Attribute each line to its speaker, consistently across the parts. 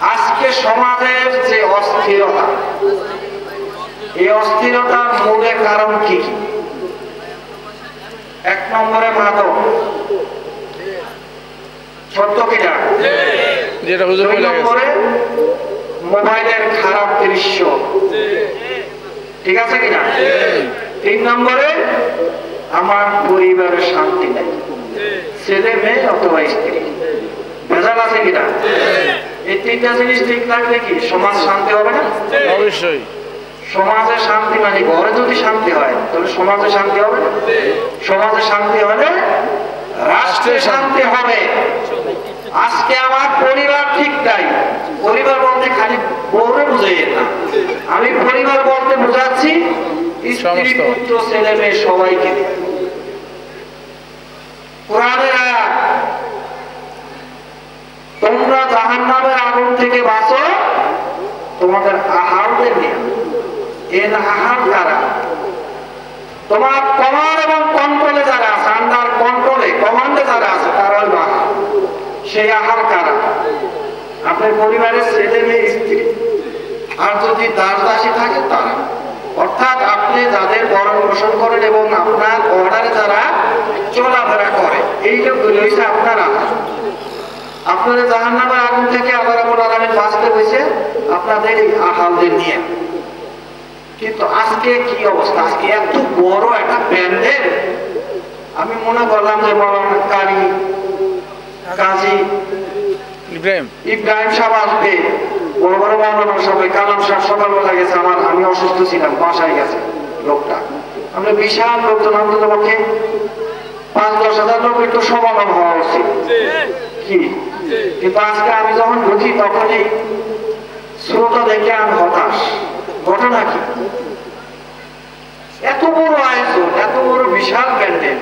Speaker 1: আজকে সমাজের যে অস্থিরতা এই অস্থিরতার মূলে কারণ কি? এক নম্বরে মাদক। সত্য কিনা?
Speaker 2: যেটা হুজুর বলে গেছে।
Speaker 1: মোবাইলের খারাপ দৃশ্য। ঠিক আছে কিনা? তিন নম্বরে আমার পরিবারের শান্তি নেই। ছেলে মেয়ে অথবা স্ত্রী। ভেজাল আছে কিনা? এই তিনটা জিনিস ঠিক থাকলে কি সমাজ শান্তি হবে না?
Speaker 2: অবশ্যই।
Speaker 1: সমাজে শান্তি মানে ঘরে যদি শান্তি হয় তাহলে সমাজে শান্তি হবে সমাজে শান্তি হলে রাষ্ট্রে শান্তি হবে। আজকে আমার পরিবার ঠিক নাই। পরিবার বলতে খালি বউরে বুঝে না। আমি পরিবার বলতে বোঝাচ্ছি স্ত্রী
Speaker 2: সমস্ত।
Speaker 1: পুত্র ছেলে মেয়ে সবাইকে। কোরআনের থেকে বাঁচো, তোমাদের আহারদের নিয়ে। এর আহার কারা? তোমার কমার এবং কন্ট্রোলে যারা আছে, আন্ডার কন্ট্রোলে, কমান্ডে যারা আছে, তারা হল সেই আহার কারা? আপনার পরিবারের ছেলে মেয়ে, স্ত্রী। আর যদি দাস দাসী থাকে, তারা। অর্থাৎ আপনি যাদের বরণ পোষণ করেন এবং আপনার অর্ডারে যারা চলাফেরা করে এই লোকগুলি হয়েছে আপনার আহার আপনাদের জাহান্নামের আগুন থেকে আবার আবার আরামে বাঁচতে হয়েছে আপনাদের এই আহালদের নিয়ে। কিন্তু আজকে কি অবস্থা? আজকে এত বড় একটা প্যান্ডেল আমি মনে করলাম যে মৌলানা কারি কাজী
Speaker 2: ইব্রাহিম।
Speaker 1: ইব্রাহিম সাহেব আসবে। বড় বড় মৌলানা সবাই কালাম সাহেব সকালবেলা গেছে আমার আমি অসুস্থ ছিলাম বাসায় গেছে লোকটা। আমরা বিশাল লোকজন অন্তত পক্ষে পাঁচ দশ হাজার লোক একটু সমাগম হওয়া উচিত। কি? কিন্তু আজকে আমি যখন ঢুকি তখনই শ্রোতা দেখে আমি হতাশ। ঘটনা কি? এত বড় আয়োজন, এত বড় বিশাল প্যান্ডেল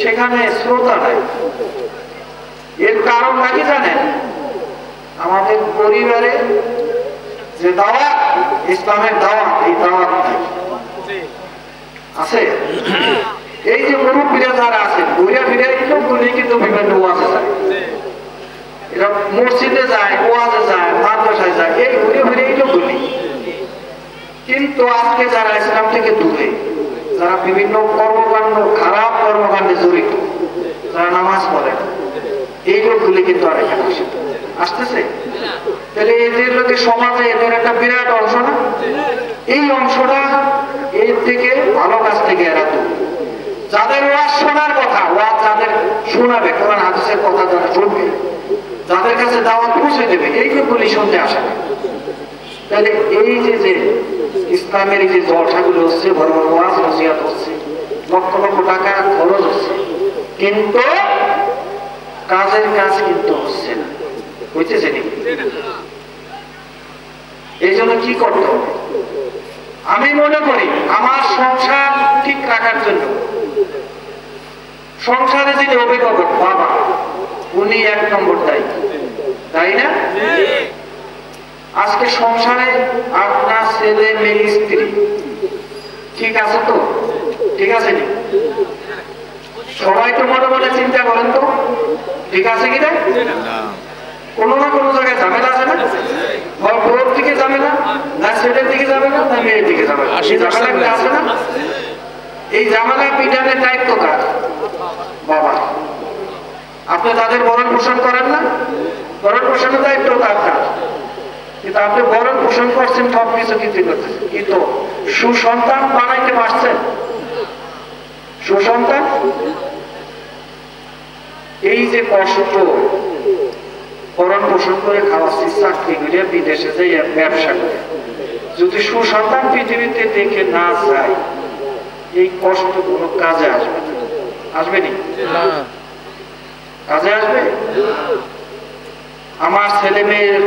Speaker 1: সেখানে শ্রোতা নাই। এর কারণ নাকি জানেন? আমাদের পরিবারে যে দাওয়াত, ইসলামের দাওয়াত, এই দাওয়াত নাই। আছে? এই যে মুরব্বীরা যারা আছে ঘুরে ফিরে লোকগুলি কিন্তু বিভিন্ন ওয়াজে এরা মসজিদে যায়, ওয়াজে যায়, মাদ্রাসায় যায়, এই ঘুরে ফিরে এই লোকগুলি কিন্তু আজকে যারা ইসলাম থেকে দূরে, যারা বিভিন্ন কর্মকাণ্ড, খারাপ কর্মকাণ্ডে জড়িত, যারা নামাজ পড়ে এই লোকগুলি কিন্তু আর এখানে আসে আসতেছে? তাহলে এদের লোকে সমাজে এদের একটা বিরাট অংশ না? এই অংশটা এর থেকে ভালো কাজ থেকে এরা দূর। যাদের ওয়াজ শোনার কথা, ওয়াজ যাদের শোনাবে, কোরআন, হাদিসের কথা যারা শুনবে যাদের কাছে দাওয়াত পৌঁছে দেবে, এই লোকগুলি শুনতে আসে তাহলে এই যে যে ইসলামের যে জলসাগুলো হচ্ছে বড় বড় ওয়াজ নসিহাত হচ্ছে, লক্ষ লক্ষ টাকা খরচ হচ্ছে, কিন্তু কাজের কাজ কিন্তু হচ্ছে না। বুঝতেছে এই জন্য কি করতে আমি মনে করি আমার সংসার ঠিক রাখার জন্য, সংসারে যিনি অভিভাবক, বাবা উনি এক নম্বর দায়ী তাই না? আজকে সংসারে আপনার ছেলে মেয়ে স্ত্রী। ঠিক আছে তো? ঠিক আছে নি? সবাই তো মনে মনে চিন্তা করেন তো। ঠিক আছে কি না? কোনো না কোনো জায়গায় ঝামেলা আছে না? হয় বউর দিকে ঝামেলা না ছেলের দিকে যাবে না না মেয়ের দিকে যাবে
Speaker 2: না
Speaker 1: এই ঝামেলাগুলো আছে না? এই ঝামেলা পিটানের দায়িত্ব কার? বাবা আপনি তাদের বরণ পোষণ করেন না? বরণ পোষণের দায়িত্ব তার কার কিন্তু আপনি বরণ পোষণ করছেন, সব কিছু কিছু করতেছেন কিন্তু সুসন্তান বানাইতে পারছেন? সুসন্তান? এই যে কষ্ট ভরণ পোষণ করে খাওয়াচ্ছি চাকরি করে বিদেশে যাই ব্যবসা করে? যদি সুসন্তান পৃথিবীতে দেখে না যায়, এই কষ্ট কোনো কাজে আসবে আসবে না। কাজে আসবে? আমার ছেলে মেয়ের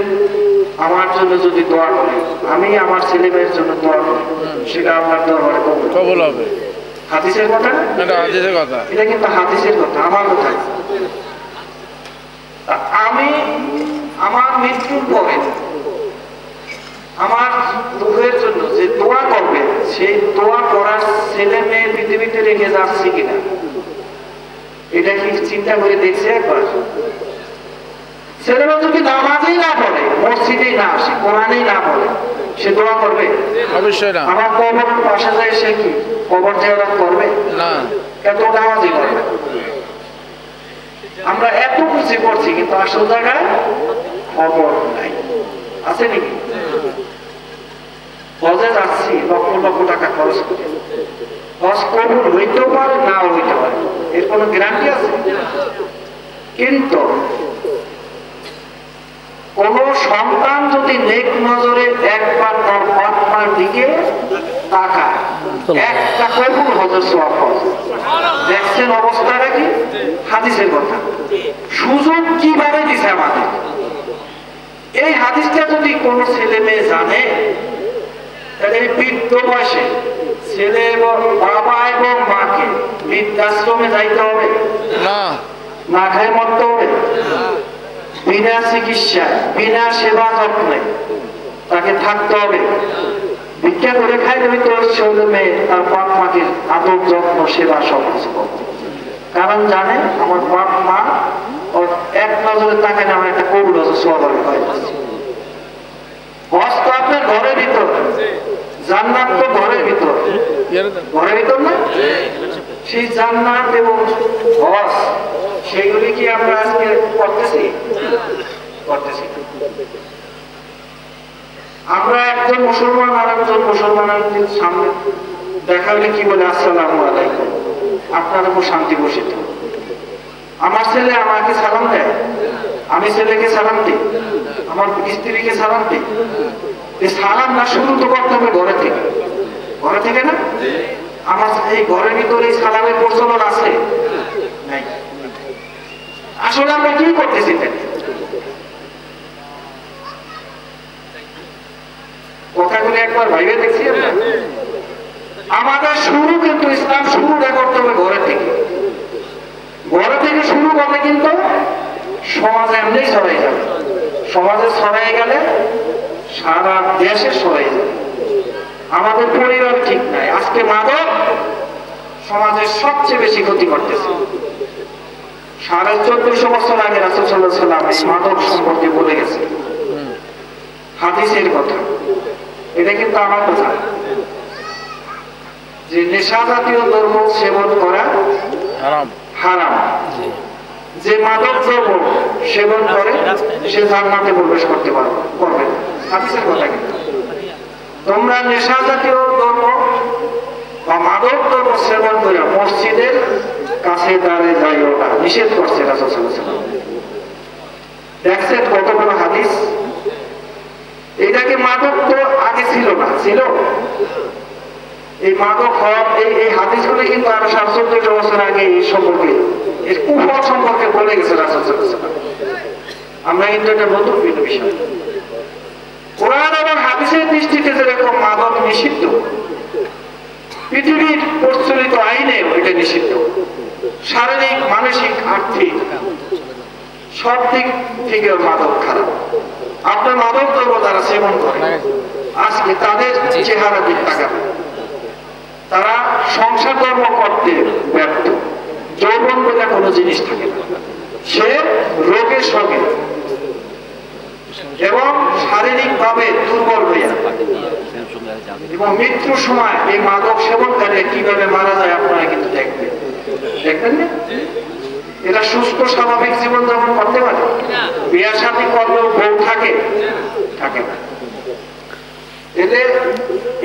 Speaker 1: আমার জন্য যদি দোয়া করে আমি আমার ছেলে মেয়ের জন্য দোয়া করি সেটা আপনার দরবারে কবুল হবে। হাদিসের কথা? না?
Speaker 2: হাদিসের কথা।
Speaker 1: এটা কিন্তু হাদিসের কথা আমার কথা। আমি আমার মৃত্যুর পরে আমার দুঃখের জন্য যে দোয়া করবে সেই দোয়া করার ছেলে মেয়ে পৃথিবীতে রেখে যাচ্ছি কিনা? এটা কি চিন্তা করে দেখছে একবার? ছেলেরা যদি নামাজই না পড়ে মসজিদে না আসে কোরআনেই না বলে সে দোয়া করবে?
Speaker 2: অবশ্যই না।
Speaker 1: আমার কবর পাশে যায় সে কি? কবর জিয়ারত করবে?
Speaker 2: না।
Speaker 1: এত নামাজি করবে আমরা এত খুশি করছি কিন্তু আসল জায়গায় খবর নাই। আছে নাকি? হজে যাচ্ছি লক্ষ লক্ষ টাকা খরচ করে। হজ কবুল হইতেও পারে না হইতে পারে। এর কোনো গ্যারান্টি আছে? কিন্তু কোন সন্তান যদি নেক নজরে একবার তার বাপ মার দিকে তাকায় একটা কবুল হজের দেখছেন অবস্থাটা কি? হাদিসের কথা। সুযোগ কীভাবে দিছে আমাদের? এই হাদিসটা যদি কোন ছেলে মেয়ে জানে তাহলে বৃদ্ধ বয়সে ছেলে এবং বাবা এবং মাকে বৃদ্ধাশ্রমে যাইতে হবে।
Speaker 2: না।
Speaker 1: না খায় মরতে হবে। বিনা চিকিৎসায় বিনা সেবা যত্নে তাকে থাকতে হবে। ভিক্ষা করে খাই দেবে তোর ছেলে মেয়ে তার বাপ মাকে আদর যত্ন সেবা সব কিছু কারণ জানে আমার বাপ মা এক নজরে তাকে আমার একটা কবুল আছে হয় হজ তো আপনার ঘরের ভিতর। জান্নাত তো ঘরের ভিতর। ঘরের ভিতর না? সেই জান্নাত এবং সেগুলি কি আমরা আজকে করতেছি? করতেছি। আমরা একজন মুসলমান আর একজন মুসলমানের সামনে দেখা হলে কি বলে, আসসালামু আলাইকুম আপনার উপর শান্তি বসিত আমার ছেলে আমাকে সালাম দেয়। আমি ছেলেকে সালাম দিই, আমার স্ত্রীকে সালাম দিই। এই সালাম না শুরু তো করতে হবে ঘরে থেকে। ঘরে থেকে না? আমার এই ঘরের ভিতরে সালামের প্রচলন আছে? আসলে আমরা কি করতেছি কথাগুলি একবার ভাইবে দেখছি আমাদের শুরু কিন্তু ইসলাম শুরুটা করতে হবে ঘরে থেকে। ঘরে থেকে শুরু করলে কিন্তু সমাজে এমনি ছড়াই যাবে। সমাজে ছড়াই গেলে সারা দেশে ছড়াই যাবে। আমাদের পরিবার ঠিক নাই। আজকে মাদক সমাজের সবচেয়ে বেশি ক্ষতি করতেছে। সাড়ে চোদ্দশো বছর আগে রাসুল সাল্লাহ সাল্লাম এই মাদক সম্পর্কে বলে গেছে। হাদিসের কথা। এটা কিন্তু আমার কথা। যে নেশা জাতীয় দ্রব্য সেবন করা
Speaker 2: হারাম।
Speaker 1: হারাম। যে মাদক দ্রব্য সেবন করে, সে জান্নাতে প্রবেশ করতে পারবে তোমরা নেশা জাতীয় দ্রব্য বা মাদক দ্রব্য সেবন করে মসজিদের কাছে দাঁড়িয়ে যাইও না। নিষেধ করছে ওয়াসাল্লাম। দেখছেন কত বড় হাদিস? এটাকে মাদক তো আগে ছিল না, ছিল। এই মাদক হওয়ার এই হাদিসগুলো কিন্তু আরও সাত চোদ্দশো বছর আগে এই সম্পর্কে এর সম্পর্কে বলে গেছে। আমরা কিন্তু নতুন বিষয়। কোরআন এবং হাদিসের দৃষ্টিতে যেরকম মাদক নিষিদ্ধ, পৃথিবীর প্রচলিত আইনে এটা নিষিদ্ধ। শারীরিক, মানসিক, আর্থিক সব দিক থেকে মাদক খারাপ। আপনার মাদক দ্রব্য যারা সেবন করে, আজকে তাদের চেহারা দিক তারা সংসার কর্ম করতে ব্যর্থ। যৌবন বলে কোনো জিনিস থাকে না। সে রোগের সঙ্গে এবং শারীরিক ভাবে দুর্বল হইয়া এবং মৃত্যুর সময় এই মাদক সেবনকারী কীভাবে মারা যায় আপনারা কিন্তু দেখবেন। দেখবেন না? এরা সুস্থ, স্বাভাবিক জীবন যাপন করতে পারে। বিয়ার সাথে করলেও বউ থাকে। থাকে না। এদের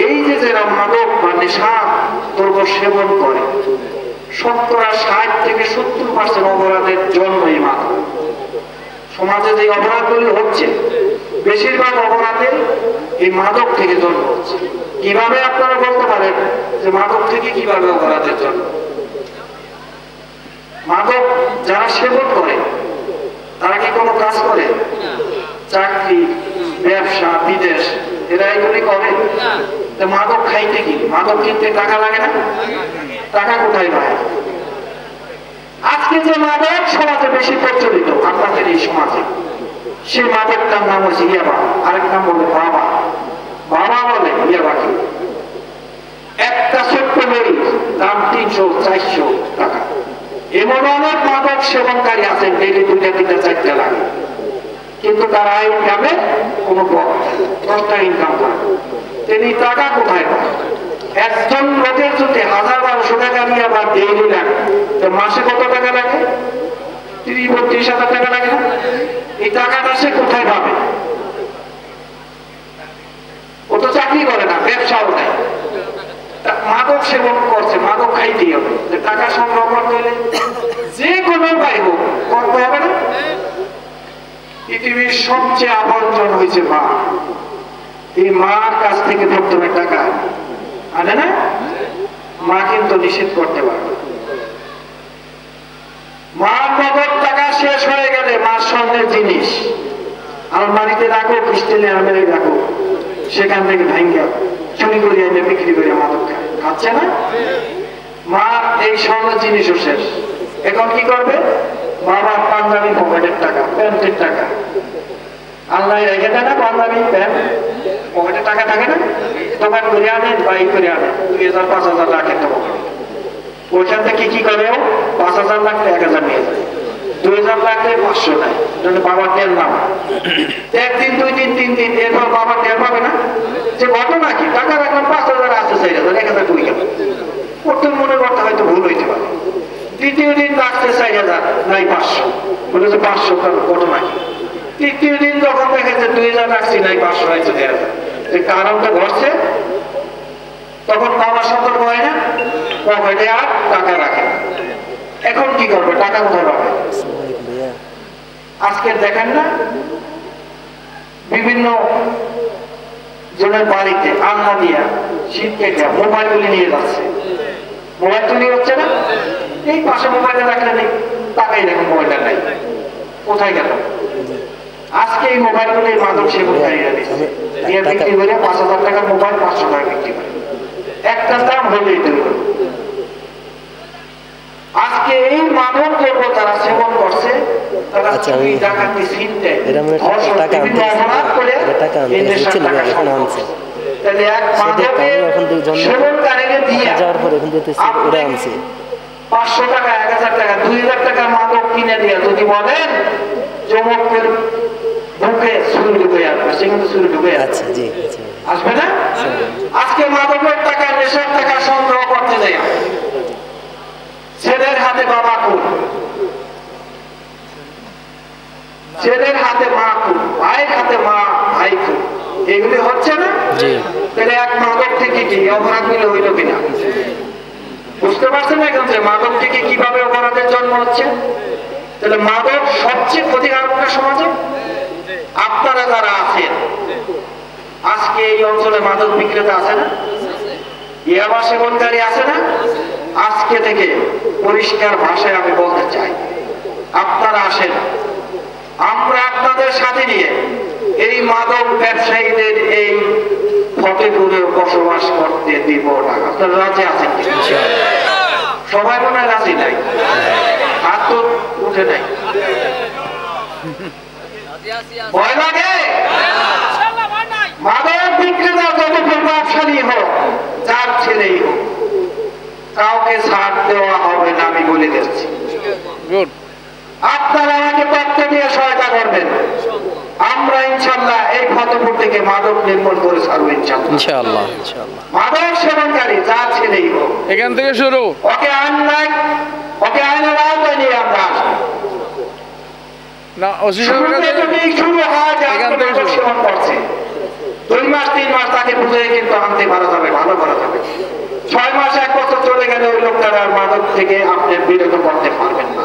Speaker 1: এই যে যারা মাদক বা নেশা দ্রব্য সেবন করে শতকরা ষাট থেকে সত্তর পার্সেন্ট অপরাধের জন্ম এই মাদক সমাজে যে অপরাধগুলি হচ্ছে বেশিরভাগ অপরাধের এই মাদক থেকে জন্ম হচ্ছে। কীভাবে আপনারা বলতে পারেন যে মাদক থেকে কীভাবে অপরাধের জন্ম? মাদক যারা সেবন করে তারা কি কোনো কাজ করে? চাকরি ব্যবসা বিদেশ এরা এগুলি করে? মাদক খাইতে কি? মাদক কিনতে টাকা লাগে না? টাকা কোথায় পায়? আজকে যে মাদক, সমাজে বেশি প্রচলিত আপনাদের এই সমাজে। সে মাদকটার নাম হচ্ছে ইয়াবা। আরেক নাম বলে বাবা। বাবা বলে ইয়াবা কি? একটা ছোট্ট মরিচ, দাম তিনশো, চারশো টাকা। এমন অনেক মাদক সেবনকারী আছেন ডেলি দুইটা, তিনটা, চারটা লাগে। কিন্তু তারা ইনকামে কোনো পথ নেই। দশ টাকা ইনকাম করে। তিনি টাকা কোথায় পায়? একজন লোকের যদি হাজার বারোশো টাকা নিয়ে আবার ডেইলি লাগে তো মাসে কত টাকা লাগে? তিরিশ, বত্রিশ হাজার টাকা লাগে এই টাকাটা সে কোথায় পাবে? ও তো চাকরি করে না, ব্যবসাও নাই। মাদক সেবন করছে, মাদক খাইতেই হবে। টাকা সংগ্রহ করতে হলে যে কোনো উপায় হোক, করতে হবে না। পৃথিবীর সবচেয়ে আপনজন হয়েছে মা। এই মার কাছ থেকে প্রথমে টাকা। আনে না? মা কিন্তু নিষেধ করতে পারবে। মার নগদ টাকা শেষ হয়ে গেলে মার স্বর্ণের জিনিস। আলমারিতে রাখো ক্রিস্টালে আলমারি রাখো। সেখান থেকে ভেঙ্গে চুরি করে এনে বিক্রি করে মাদক খায় খাচ্ছে না? মা, এই স্বর্ণ জিনিসও শেষ। এখন কি করবে? বাবার পাঞ্জাবি পকেটের টাকা, প্যান্টের টাকা। আল্লাহ রেখে দেয় না পাঞ্জাবি প্যান্ট পকেটে টাকা থাকে না দোকান করে আনেন বাইক করে আনেন। দুই হাজার, পাঁচ হাজার রাখেন তো ওইখান থেকে কি করে? পাঁচ হাজার লাগলে এক হাজার নিয়ে যায়। দুই হাজার লাগলে পাঁচশো নেয়। বাবার টের নাম একদিন দুই দিন, তিন দিন, এরপর বাবা টের পাবে না। যে ঘটনা কি? টাকা রাখলাম, পাঁচ হাজার আছে চার হাজার, এক হাজার দুই গেল? প্রথম মনে করতে হয়তো ভুল হইতে পারে। দ্বিতীয় দিন রাখছে চার হাজার, নাই পাঁচশো। বলে যে পাঁচশো তার ঘটনা কি? তৃতীয় দিন যখন দেখেছে দুই হাজার রাখছি নাই পাঁচশো হাজার যে কারণটা ঘটছে, তখন বাবা সতর্ক হয় না পকেটে আর টাকা রাখে এখন কি করবে? টাকা কোথায় পাবে? আজকে দেখেন না, বিভিন্ন জনের বাড়িতে আন্না দিয়া শীত মোবাইল গুলি নিয়ে যাচ্ছে। মোবাইল চুরি হচ্ছে না। এই পাশে মোবাইলটা রাখলে নেই টাকাই দেখুন মোবাইলটা নাই। কোথায় গেল? এই মোবাইলগুলো এই মাদক দিচ্ছে দিয়ে বিক্রি করে পাঁচ হাজার টাকার মোবাইল পাঁচশো টাকা বিক্রি করে। একটা দাম তৈরি আজকে এই মাদক দ্রব্য তারা সেবন করছে তারা
Speaker 3: আচ্ছা,
Speaker 1: চুরি ডাকাতি ছিনতে
Speaker 3: হয়
Speaker 1: অপরাধ করে এই দেশের টাকা। তাহলে এক মাদকের
Speaker 3: কারণে এখন দুই জন্ম
Speaker 1: সেবনকারীকে দিয়ে
Speaker 3: যাওয়ার পর এখন দেখতেছি ওরা আনছে।
Speaker 1: পাঁচশো টাকা এক হাজার টাকা দুই হাজার টাকা মাদক কিনে দিয়ে যদি বলেন যুবকের বুকে ছুরি ঢুকে আসবে সে কিন্তু ছুরি ঢুকে আসবে।
Speaker 3: আচ্ছা জি।
Speaker 1: আসবে না? আজকে মাদকের টাকা নেশার টাকা সংগ্রহ করতে যাই ছেলের হাতে বাবা কুল ছেলের হাতে মা কুল ভাইয়ের হাতে মা ভাই কুল এগুলি হচ্ছে না? তাহলে এক মাদক থেকে কি? অপরাধ মিলে হইল কিনা? বুঝতে পারছেন এখন যে মাদক থেকে কীভাবে অপরাধের জন্ম হচ্ছে? তাহলে মাদক সবচেয়ে ক্ষতিকারক সমাজে আপনারা যারা আছেন, আজকে এই অঞ্চলে মাদক বিক্রেতা আছে না? ইয়াবা সেবনকারী আছে না? আজকে থেকে পরিষ্কার ভাষায় আমি বলতে চাই, আপনারা আসেন। আমরা আপনাদের সাথে নিয়ে এই মাদক ব্যবসায়ীদের এই বসবাস করতে দিব না। আপনারা রাজি আছেন সবাই মনে রাজি নাই? হাত উঠে নাই। ভয় লাগে? মাদক বিক্রেতা যত প্রভাবশালী হোক যার ছেলেই হোক কাউকে ছাড় দেওয়া হবে না আমি বলে দিচ্ছি। আপনারা আমাকে তথ্য দিয়ে সহায়তা করবেন। আমরা ইনশাল্লাহ এই ফতেপুর থেকে মাদক নির্মূল করে ছাড়বো ইনশাল্লাহ। মাদক সেবনকারী যার ছেলেই হোক।
Speaker 2: এখান থেকে শুরু।
Speaker 1: ওকে আইন ওকে আইনের আওতায় নিয়ে আমরা আসব।
Speaker 2: না এখান থেকে
Speaker 1: দুই মাস তিন মাস তাকে বুঝে কিন্তু আনতে যাবে ভালো করা যাবে। ছয় মাস এক বছর চলে গেলে ওই লোকটার আর মাদক থেকে আপনি বিরত করতে পারবেন না।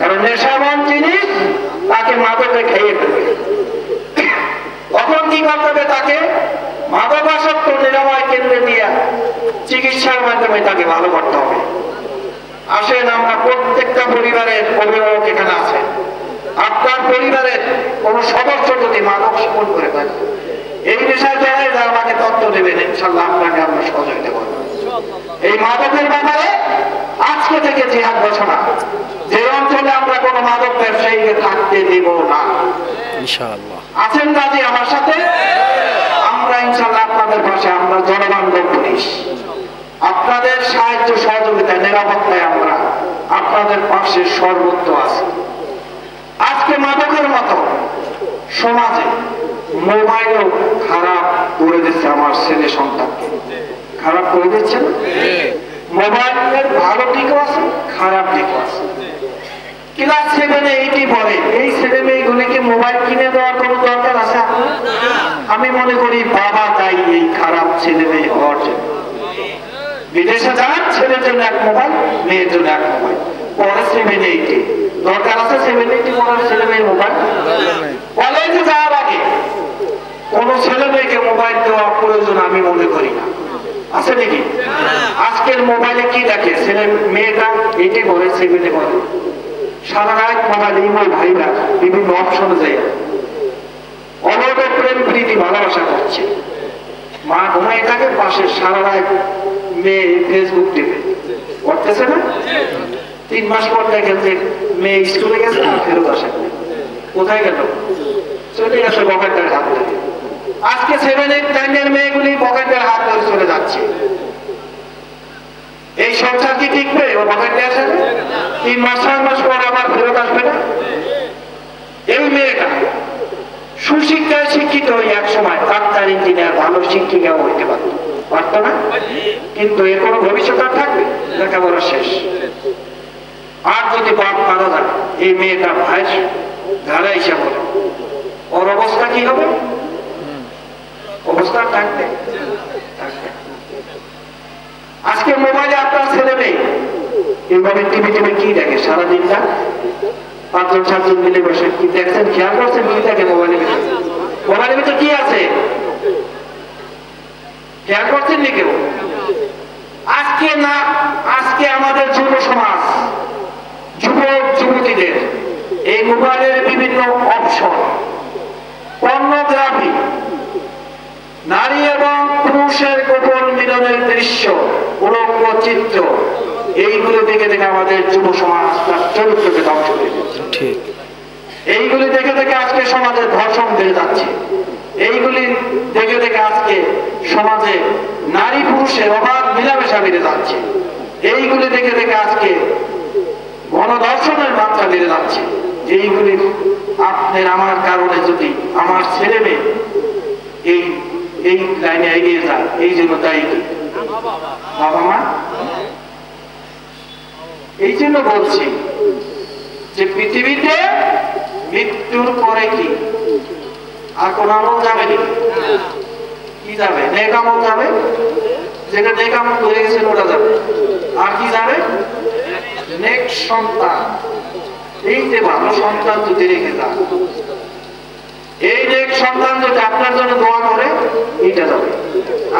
Speaker 1: কারণ নেশাবান জিনিস তাকে মাদকে খেয়ে ফেলবে। তখন কি করতে হবে তাকে? মাদকাসক্ত নিরাময় কেন্দ্রে দিয়ে চিকিৎসার মাধ্যমে তাকে ভালো করতে হবে। আসেন আমরা প্রত্যেকটা পরিবারের অভিভাবক এখানে আছে আপনার পরিবারের কোন সদস্য যদি মাদক সেবন করে থাকে এই বিষয়ে জানাই যে আমাকে তথ্য দেবেন ইনশাল্লাহ আপনাকে আমরা সহযোগিতা করব। এই মাদকের ব্যাপারে আজকে থেকে জিহাদ ঘোষণা। যে অঞ্চলে আমরা কোনো মাদক ব্যবসায়ীকে থাকতে দেব না। আছেন রাজি আমার সাথে? আমরা ইনশাল্লাহ আপনাদের পাশে আমরা জনবান্ধব পুলিশ। আপনাদের সাহায্য সহযোগিতা নিরাপত্তায় আমরা আপনাদের পাশে সর্বত্র আছি। আজকে মাদকের মতো সমাজে মোবাইলও খারাপ করে দিচ্ছে আমার ছেলে সন্তানকে। খারাপ করে দিচ্ছে না? মোবাইলের ভালো দিকও আছে, খারাপ দিকও আছে। ক্লাস সেভেনে এইটি পড়ে, এই ছেলে মেয়েগুলিকে মোবাইল কিনে দেওয়ার কোনো দরকার আছে? আমি মনে করি বাবা দায়ী এই খারাপ ছেলে মেয়ে হওয়ার জন্য। বিদেশে যান, ছেলের জন্য এক মোবাইল, মেয়ের জন্য এক মোবাইল। পরে সেভেন এইটি দরকার আছে সেভেন এইটি পড়ার ছেলে মেয়ে মোবাইল কলেজে যাওয়ার আগে কোন ছেলে মেয়েকে মোবাইল দেওয়া প্রয়োজন আমি মনে করি না। আছে নাকি? আজকের মোবাইলে কি দেখে? ছেলে মেয়েটা এইটি পড়ে সেভেনে পড়ে। সারা রাত মোবাইল ইমেল ভাইরা বিভিন্ন অপশনে যায়। অনৈব প্রেম, প্রীতি, ভালোবাসা করছে। মা ঘুমাই থাকে, পাশে সারা রাত মেয়ে ফেসবুক টিপে করতেছে না? তিন মাস পর দেখেন যে মেয়ে স্কুলে গেছে, আর ফেরত আসে কোথায় গেল? চলে গেছে বকেটের হাত ধরে। আজকে সেভেন এইট নাইনের মেয়েগুলি বকেটের হাত ধরে চলে যাচ্ছে। এই সংসার কি টিকবে ও বকেটে আসে তিন মাস চার মাস পর আবার ফেরত আসবে না? এই মেয়েটা সুশিক্ষায় শিক্ষিত হয়ে এক সময় ডাক্তার ভালো শিক্ষিকাও হইতে পারত। পারত না? কিন্তু এর কোনো ভবিষ্যৎ আর থাকবে? লেখাপড়া শেষ। আর যদি বাপ মারা যায়, এই মেয়েটা ভাইয়ের ধারা হিসাব হবে ওর অবস্থা কি হবে? অবস্থা থাকবে। আজকে মোবাইলে আপনার ছেলে মেয়ে এইভাবে টিভি টিভি কি দেখে? সারাদিনটা পাঁচজন, সাতজন মিলে বসে কি দেখছেন? খেয়াল করছেন কি দেখে মোবাইলের ভিতরে? মোবাইলের ভিতরে কি আছে? খেয়াল করছেন নি কেউ? আজকে না আজকে আমাদের যুব সমাজ যুবক যুবতীদের এই মোবাইলের বিভিন্ন অপশন পর্নোগ্রাফি নারী এবং পুরুষের গোপন মিলনের দৃশ্য উলঙ্গ চিত্র এইগুলো দেখে দেখে আমাদের যুব সমাজ তার চরিত্রকে ধ্বংস করে দিচ্ছে এইগুলি দেখে দেখে আজকে সমাজে ধর্ষণ বেড়ে যাচ্ছে। এইগুলি দেখে দেখে আজকে সমাজে নারী পুরুষের অবাধ মিলামেশা বেড়ে যাচ্ছে। এইগুলি দেখে দেখে আজকে গণধর্ষণের মাত্রা বেড়ে যাচ্ছে। এইগুলি আপনার আমার কারণে যদি আমার ছেলে মেয়ে এই লাইনে এগিয়ে যায়, এই জন্য কি? বাবা মা? এই জন্য বলছি যে পৃথিবীতে মৃত্যুর পরে কি আর কোন আমল যাবে কি যাবে? নেক আমল যাবে? যেটা নেক আমল ধরে গেছে, ওটা যাবে। আর কি যাবে? নেক সন্তান। এই যে ভালো সন্তান যদি রেখে যান, এই নেক সন্তান যদি আপনার জন্য দোয়া করে এইটা যাবে।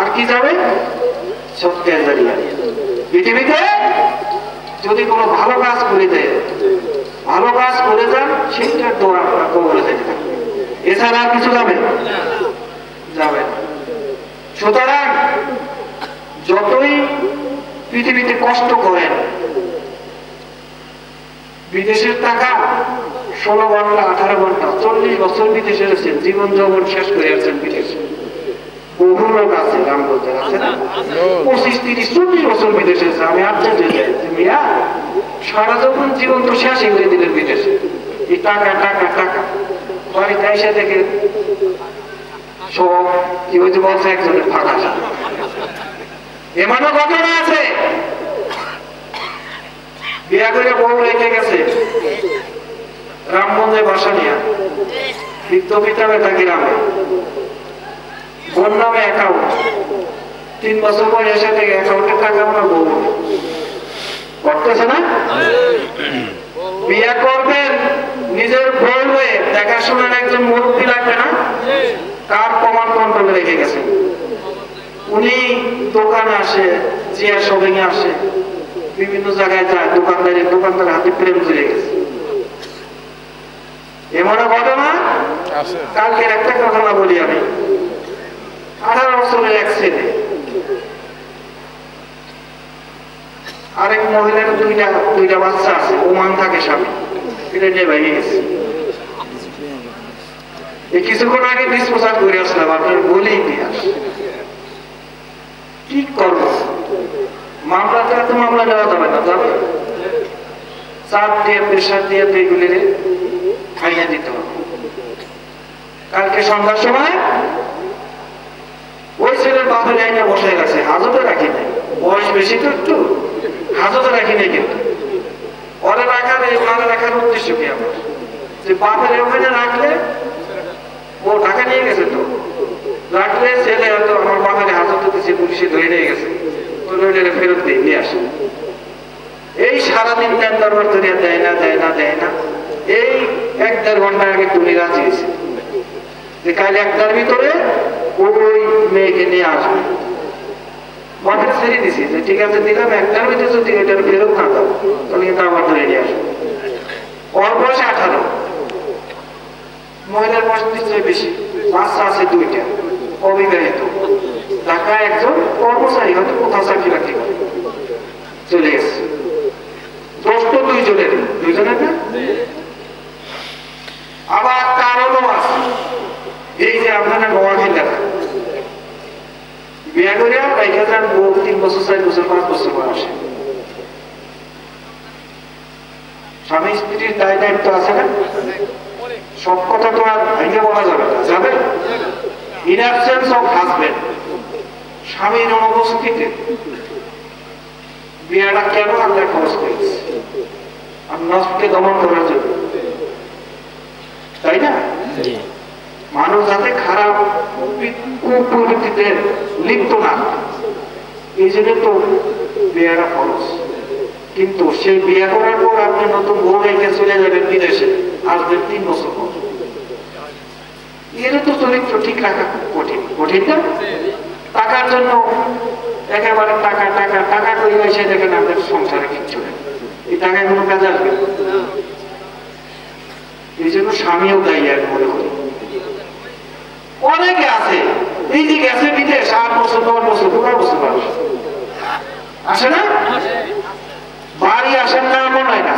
Speaker 1: আর কি যাবে? সত্যের জারিয়া পৃথিবীতে যদি কোনো ভালো কাজ করে দেয়, ভালো কাজ করে যান, সেইটার দোয়া আপনার কবলে যেতে থাকবে। এছাড়া আর কিছু যাবে? যাবে সুতরাং যতই পৃথিবীতে কষ্ট করেন বিদেশের টাকা ষোলো ঘণ্টা, আঠারো ঘণ্টা, চল্লিশ বছর বিদেশে রয়েছেন জীবন যৌবন শেষ করে আছেন বিদেশে। বহু লোক আছে আছে পঁচিশ, তিরিশ, চল্লিশ বছর বিদেশে আছে। আমি মিয়া, সারা যখন জীবন তো দিলেন বিদেশে। এই টাকা টাকা টাকা। বাড়িতে এসে দেখে সব, কি বলছে একজনের ফাঁকা এমনও ঘটনা আছে। বিয়া করে বউ রেখে গেছে। রামগঞ্জে বাসা নিয়ে। বৃদ্ধ পিতা বেটা গ্রামে। বোন নামে অ্যাকাউন্ট তিন বছর পর এসে থেকে অ্যাকাউন্টের টাকা আমরা বউ। করতেছে না? বিয়া করবেন, নিজের বউ হয়ে দেখাশোনার একজন মুরব্বী লাগবে না? কার প্রমাণ কন্ট্রোলে রেখে গেছে। উনি দোকানে আসে চেয়ার শপিং এ আসে। বিভিন্ন জায়গায় যায় দোকানদারি দোকানদার হাতে প্রেম জুড়ে গেছে। এমন ঘটনা? কালকের একটা ঘটনা বলি আমি। আঠারো বছরের এক ছেলে। আরেক মহিলার দুইটা দুইটা বাচ্চা আছে ওমান থাকে স্বামী। এটা নিয়ে ভেঙে গেছে। এই কিছুক্ষণ আগে ডিসপোজাল করে আসলাম আপনার বলি ইতিহাস কি করব? মামলাতে এত মামলা নেওয়া যাবে না, যাবে। চাপ দিয়ে, প্রেশার দিয়ে তো খাইয়ে দিতে হবে। কালকে সন্ধ্যার সময় ওই ছেলের বাপের বসে গেছে, হাজতে রাখি নাই। বয়স বেশি তো একটু, হাজতে রাখি নাই কিন্তু। ওরা রাখার ওনারা রাখার উদ্দেশ্য কি আমার? যে বাপের ওখানে রাখলে ও টাকা নিয়ে গেছে তো। রাখলে ছেলে হয়তো আমার বাপের হাজতে পুলিশে ধরে নিয়ে গেছে। তো ফেরত দিয়ে নিয়ে আসে এই সারাদিন দেন দরবার ধরিয়া দেয় না দেয় না দেয় না। এই এক দেড় ঘণ্টা আগে তুমি রাজি হয়েছে। যে কাল একটার ভিতরে ওই মেয়েকে নিয়ে আসবে। মাঠে ছেড়ে দিছি যে, ঠিক আছে, দিলাম, একটার ভিতরে যদি এটার ফেরত না দাও, তাহলে কিন্তু আবার ধরে নিয়ে আসবে। ওর বয়স আঠারো। মহিলার বয়স নিশ্চয়ই বেশি। বাচ্চা আছে দুইটা, অবিবাহিত। ঢাকা একজন কর্মচারী হয়তো কোথাও চাকরি বাকরি করে। চলে গেছে দোষ তো দুইজনের দুইজনের না? আবার কারণও আছে। এই যে আপনারা নোয়াখিলা বিয়া যান তিন বছর, চার বছর, পাঁচ বছর বয়সে। স্বামী স্ত্রীর দায় দায়িত্ব আছে না? সব কথা তো আর ভেঙে বলা যাবে না। যাবে? ইন অ্যাবসেন্স অফ হাজবেন্ড স্বামীর অনুপস্থিতিতে বিয়াটা কেন আল্লাহ খরচ করেছে? আর নষ্টকে দমন করার জন্য। তাই না? মানুষ যাতে খারাপ কুপ্রবৃত্তিতে লিপ্ত না এই জন্য তো বিয়েটা খরচ কিন্তু সেই বিয়ে করার পর আপনি নতুন বউ রেখে চলে যাবেন বিদেশে আসবেন তিন বছর পর। এর তো চরিত্র ঠিক রাখা খুব কঠিন। কঠিন না? টাকার জন্য একেবারে টাকা টাকা টাকা করে এসে দেখেন আপনার সংসারে কিচ্ছু নেই। এই টাকায় কোনো কাজে আসবে এই জন্য স্বামীও দায়ী আমি মনে করি অনেকে আছে, এই যে গেছে বিদেশ, আট বছর দশ বছর, পনেরো বছর বয়স। আসে না? বাড়ি আসেন না এমন হয় না।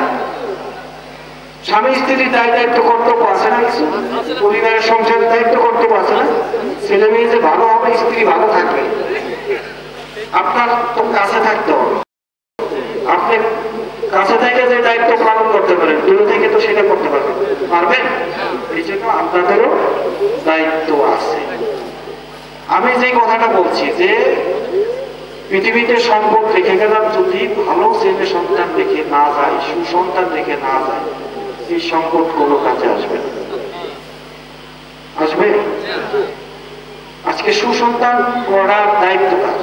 Speaker 1: স্বামী স্ত্রীর দায় দায়িত্ব কর্তব্য আছে না কিছু? পরিবারের সংসারের দায়িত্ব কর্তব্য আছে না? ছেলে মেয়ে যে ভালো হবে, স্ত্রী ভালো থাকবে। আপনার তো কাছে থাকতে হবে। আপনি কাছে থেকে যে দায়িত্ব পালন করতে পারেন, দূরে থেকে তো সেটা করতে পারবেন। পারবেন? এই জন্য আপনাদেরও দায়িত্ব আছে। আমি যে কথাটা বলছি যে, পৃথিবীতে সম্পদ রেখে গেলাম যদি ভালো ছেলে সন্তান রেখে না যায়, সুসন্তান রেখে না যায় এই সম্পদ কোনো কাজে আসবে আসবে? আজকে সুসন্তান করার দায়িত্ব কাজ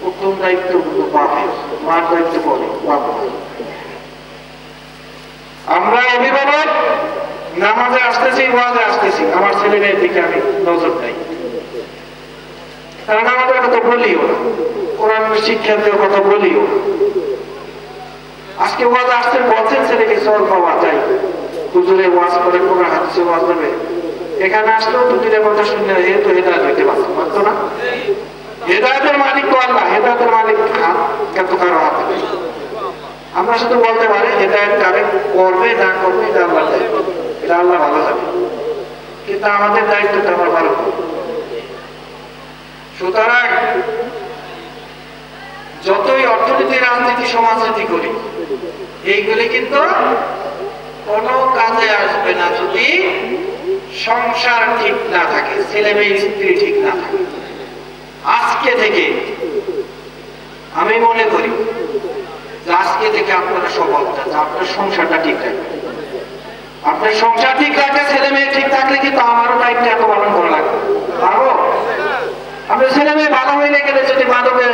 Speaker 1: প্রথম দায়িত্ব হলো বাপের মার দায়িত্ব পরে বাপ। আমরা অভিভাবক, নামাজে আসতেছি, ওয়াজে আসতেছি। আমার ছেলে মেয়ের দিকে আমি নজর দেই। কারণ আমাদের কথা বলিও না। কোরআন শিক্ষার্থীর কথা বলিও না। আজকে ওয়াজ আসতে বলছেন ছেলেকে চল পাওয়া যায়। হুজুরে ওয়াজ করে কোরআন হাদিসে ওয়াজ দেবে এখানে আসলেও দুইটা কথা শুনে এ তো হেদায়ত হইতে পারতো না? হেদায়তের মালিক তো আল্লাহ, হেদায়তের মালিক এত কারও হাতে আমরা শুধু বলতে পারি, হেদায়ত কারে করবে, না করবে, এটা আল্লাহ এটা আল্লাহ ভালো যাবে কিন্তু আমাদের দায়িত্বটা আমরা ভালো। সুতরাং যতই অর্থনীতি, রাজনীতি, সমাজনীতি করি, এইগুলি কিন্তু কোনো কাজে আসবে না যদি সংসার ঠিক না থাকে ছেলে মেয়ে স্ত্রী ঠিক না থাকে। আজকে থেকে আমি মনে করি আজকে থেকে আপনারা যে আপনার সংসারটা ঠিক রাখবে। আপনার সংসার ঠিক রাখলে ছেলে মেয়ে ঠিক থাকলে কিন্তু আমারও দায়িত্ব এত পালন করা লাগবে। পারব? আপনার ছেলে মেয়ে ভালো হয়ে গেলে যদি মাদকে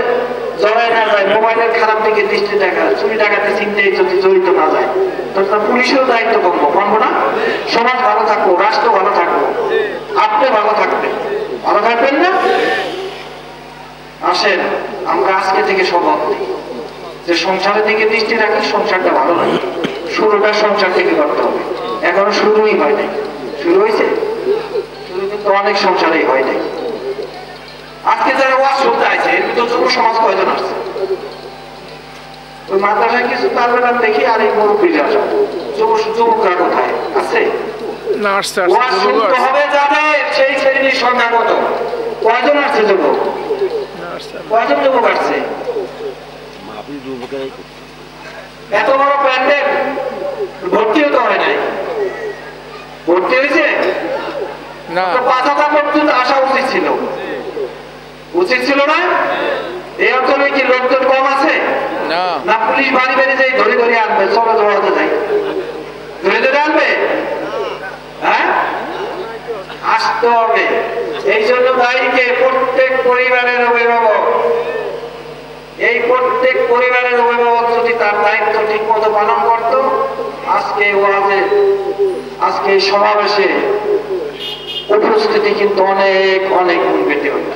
Speaker 1: মোবাইলের খারাপ দিকে দৃষ্টি দেখা চুরি ডাকাতে চিন্তায় যদি জড়িত না যায় পুলিশেরও দায়িত্ব কমবো কমবো না? সমাজ ভালো থাকব, রাষ্ট্র ভালো থাকব, আপনি ভালো থাকবেন ভালো থাকবেন না? আসেন, আমরা আজকে থেকে স্বভাব নিই যে সংসারের দিকে দৃষ্টি রাখি, সংসারটা ভালো লাগে শুরুটা সংসার থেকে করতে হবে। এখনও শুরুই হয় নাই। শুরু হয়েছে? শুরু কিন্তু অনেক সংসারেই হয় নাই। আজকে যারা ওয়াজ শুনতে আছে ভিতর যুব সমাজ কয়জন আসছে ওই মাদ্রাসায় কিছু পারবে দেখি আর এই মুরব্বীরা আসে। যুব যুবকরা কোথায়? আছে? ওয়াজ শুনতে হবে যাদের সেই শ্রেণির সংখ্যা কত? কয়জন আসছে যুবক? কয়জন যুবক আসছে? এত বড় প্যান্ডেল? ভর্তি হতে হয় নাই? ভর্তি হয়েছে?
Speaker 2: না।
Speaker 1: তো পাঁচ হাজার লোকজন আসা উচিত ছিল। উচিত ছিল না? এই অঞ্চলে কি লোকজন কম আছে?
Speaker 2: না।
Speaker 1: পুলিশ বাড়ি বাড়ি যাই ধরে ধরে আনবে চলো দৌড়াতে যাই ধরে ধরে আনবে? হ্যাঁ? আসতে হবে। এই জন্য দায়ীকে প্রত্যেক পরিবারের অভিভাবক এই প্রত্যেক পরিবারের অভিভাবক যদি তার দায়িত্ব ঠিক মতো পালন করত আজকে ওয়াজে আজকে সমাবেশে উপস্থিতি কিন্তু অনেক অনেক গুণ বেটে হতো।